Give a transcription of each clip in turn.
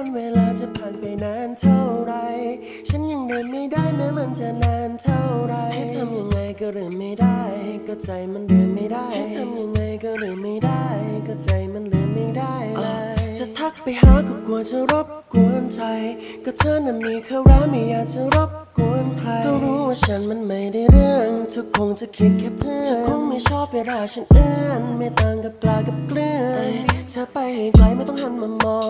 ผ่านไปนานเท่าไร ฉันยังเดินไม่ได้แม้มันจะนานเท่าไรให้ทำยังไงก็เดินไม่ได้ ก็ใจมันเดินไม่ได้ให้ทำยังไงก็เดินไม่ได้ ก็ใจมันเดินไม่ได้เลยจะทักไปหาก็กลัวจะรบกวนใจ ก็เธอน่ะมีเขาแล้วไม่อยากจะรบกวนใคร ก็รู้ว่าฉันมันไม่ได้เรื่องเธอคงจะคิดแค่เพื่อนเธอคงไม่ชอบเวลาฉันเอื้อนไม่ต่างกับปลากับเกลือเธอไปให้ไกลไม่ต้องหันมามอง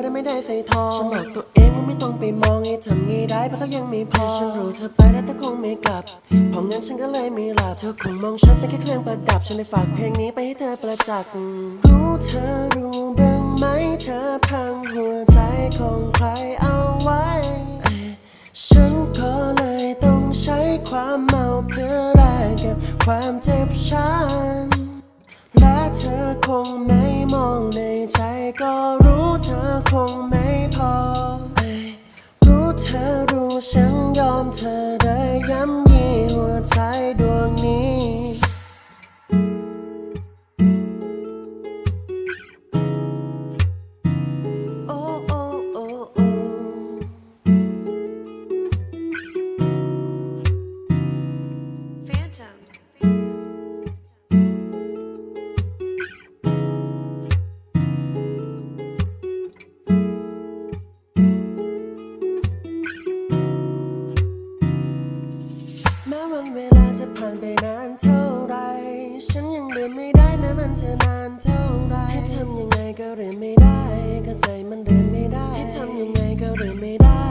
ใส่ใจแต่ไม่ได้ใส่ทองฉันบอกตัวเองว่าไม่ต้องไปมองให้ทำงี้ได้เพราะเขายังไม่พอฉันรู้เธอไปแล้วแต่คงไม่กลับเพราะงั้นฉันก็เลยไม่หลับเธอคงมองฉันเป็นแค่เครื่องประดับฉันเลยฝากเพลงนี้ไปให้เธอประจักษ์รู้เธอรู้บ้างไหมเธอพังหัวใจของใครเอาไว้ ฉันก็เลยต้องใช้ความเมาเพื่อแลกกับความเจ็บช้ำและเธอคงไม่มองในใจก็ คงไม่พอ รู้เธอรู้ฉันยอมเธอ จะผ่านไปนานเท่าไร ฉันยังเดินไม่ได้แม้มันจะนานเท่าไรให้ทำยังไงก็เดินไม่ได้ก็ใจมันเดินไม่ได้ให้ทำยังไงก็เดินไม่ได้